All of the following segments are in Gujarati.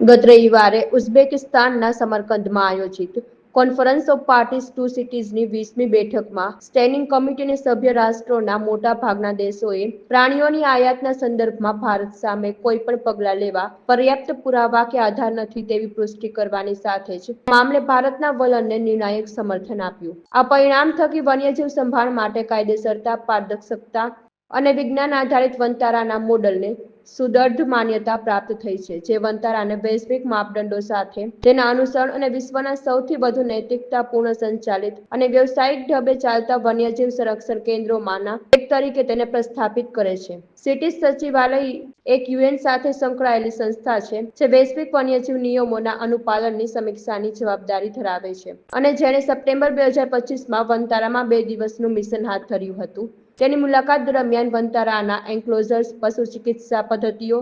ગત રવિવારે ઉઝબેકિસ્તાનના સમરકંદમાં આયોજિત કોન્ફરન્સ ઓફ પાર્ટીઝ ટુ સિટીઝની વીસમી બેઠકમાં સ્ટેન્ડિંગ કમિટીને સભ્ય રાષ્ટ્રોના મોટા ભાગના દેશોએ પ્રાણીઓની આયાતના સંદર્ભમાં ભારત સામે કોઈ પણ પગલાં લેવા પર્યાપ્ત પુરાવા કે આધાર નથી તેવી પુષ્ટિ કરવાની સાથે જ મામલે ભારતના વલણને નિર્ણાયક સમર્થન આપ્યું. આ પરિણામ થકી વન્યજીવ સંભાળ માટે કાયદેસરતા, પારદર્શકતા અને વિજ્ઞાન આધારિત વનતારાના મોડલને સુદૃઢ માન્યતા પ્રાપ્ત થઈ છે. જે વનતારાને વૈશ્વિક માપદંડો સાથે તેના અનુસરણ અને વિશ્વના સૌથી વધુ નૈતિકતાપૂર્ણ સંચાલિત અને વ્યવસાયિક ઢબે ચાલતા વન્યજીવ સંરક્ષણ કેન્દ્રોમાંના એક તરીકે તેને પ્રસ્થાપિત કરે છે. સિટીઝ સચિવાલય એક યુએન સાથે સંકળાયેલી સંસ્થા છે, જે વૈશ્વિક વન્યજીવ નિયમોના અનુપાલનની સમીક્ષાની જવાબદારી ધરાવે છે. અને જેણે સપ્ટેમ્બર બે હજાર પચીસમાં વનતારામાં બે દિવસનું મિશન હાથ ધર્યું હતું. તેની મુલાકાત દરમિયાન વંતારાના એન્ક્લોઝર્સ, પશુ ચિકિત્સા પદ્ધતિઓ,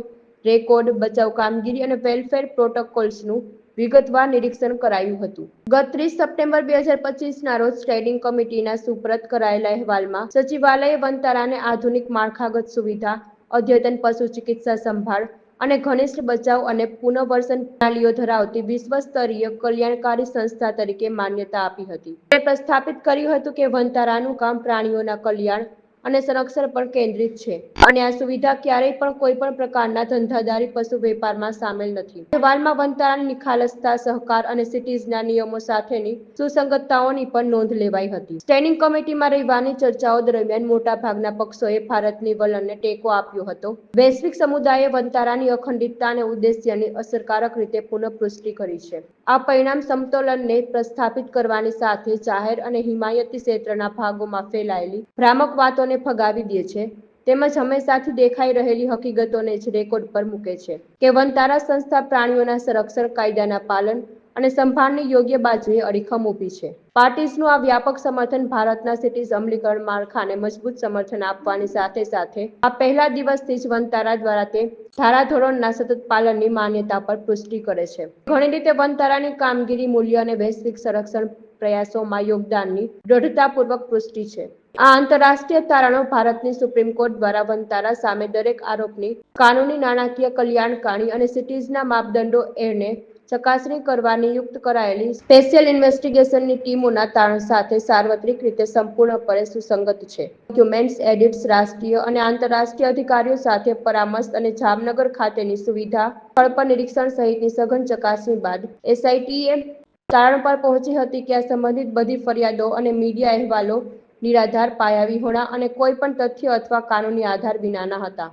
રેકોર્ડ, બચાવ કામગીરી અને વેલફેર પ્રોટોકોલ્સનું વિગતવાર નિરીક્ષણ કરાયું હતું. ગત ત્રીસ સપ્ટેમ્બર બે હજાર પચીસના રોજ સ્ટેન્ડિંગ કમિટીના સુપ્રત કરાયેલા અહેવાલમાં સચિવાલયે વંતારાને આધુનિક માળખાગત સુવિધા, અદ્યતન પશુ ચિકિત્સા સંભાળ અને ઘનિષ્ઠ બચાવ અને પુનર્વસન પ્રણાલીઓ ધરાવતી વિશ્વ સ્તરીય કલ્યાણકારી સંસ્થા તરીકે માન્યતા આપી હતી. તે પ્રસ્થાપિત કર્યું હતું કે વનતારાનું કામ પ્રાણીઓના કલ્યાણ અને સંરક્ષણ પર કેન્દ્રિત છે. અને આ સુવિધા ક્યારેય પણ કોઈ પણ પ્રકારના ધંધાદારી પશુ વેપારમાં સામેલ નથી. અહેવાલમાં વનતારાની નિખાલસતા, સહકાર અને સિટીઝના નિયમો સાથેની સુસંગતતાઓની પણ નોંધ લેવાઈ હતી. સ્ટેન્ડિંગ કમિટીમાં રહેવાની ચર્ચાઓ દરમિયાન મોટાભાગના પક્ષોએ ભારતની વલણને ટેકો આપ્યો હતો. વૈશ્વિક સમુદાયે વનતારાની અખંડિતતા અને ઉદ્દેશ્યની અસરકારક રીતે પુનઃપુષ્ટિ કરી છે. આ પરિણામ સમતોલનને પ્રસ્થાપિત કરવાની સાથે જાહેર અને હિમાયતી ક્ષેત્રના ભાગોમાં ફેલાયેલી ભ્રામક વાતોને ફગાવી દે છે. તેમજ હંમેશાથી દેખાઈ રહેલી હકીકતોને જ રેકોર્ડ પર મૂકે છે કે વનતારા સંસ્થા પ્રાણીઓના સંરક્ષણ કાયદાના પાલન અને સંભાળની યોગ્ય બાજુએ અડીખમ ઊભી છે. પાર્ટીઝનું આ વ્યાપક સમર્થન ભારતના સિટીઝ અમલીકરણ માળખાને મજબૂત સમર્થન આપવાની સાથે સાથે આ પહેલા દિવસથી જ વનતારા દ્વારા તે ધારાધોરણના સતત પાલનની માન્યતા પર પુષ્ટિ કરે છે. ઘણી રીતે વનતારાની કામગીરી મૂલ્ય અને વૈશ્વિક સંરક્ષણ પ્રયાસોમાં યોગદાનની દ્રઢતાપૂર્વક પુષ્ટિ છે. આ આંતરરાષ્ટ્રીય તારણો ભારતની સુપ્રીમ કોર્ટ દ્વારા વનતારા સામે દરેક આરોપની કાનૂની નાણાકીય કલ્યાણકારી અને સિટીઝના માપદંડો એને ચકાસણી કરવા નિયુક્ત કરાયેલી સ્પેશિયલ ઇન્વેસ્ટિગેશનની ટીમોના તારણ સાથે સાર્વત્રિક રીતે સંપૂર્ણપણે સુસંગત છે. ડોક્યુમેન્ટ્સ, એડિટ્સ, રાષ્ટ્રીય અને આંતરરાષ્ટ્રીય અધિકારીઓ સાથે પરામર્શ અને જામનગર ખાતેની સુવિધા, સ્થળ પર નિરીક્ષણ સહિતની સઘન ચકાસણી બાદ એસઆઈટીએ તારણ પર પહોંચી હતી કે આ સંબંધિત બધી ફરિયાદો અને મીડિયા અહેવાલો નિરાધાર પાયાવિહોણા અને કોઈ પણ તથ્ય અથવા કાનૂની આધાર વિનાના હતા.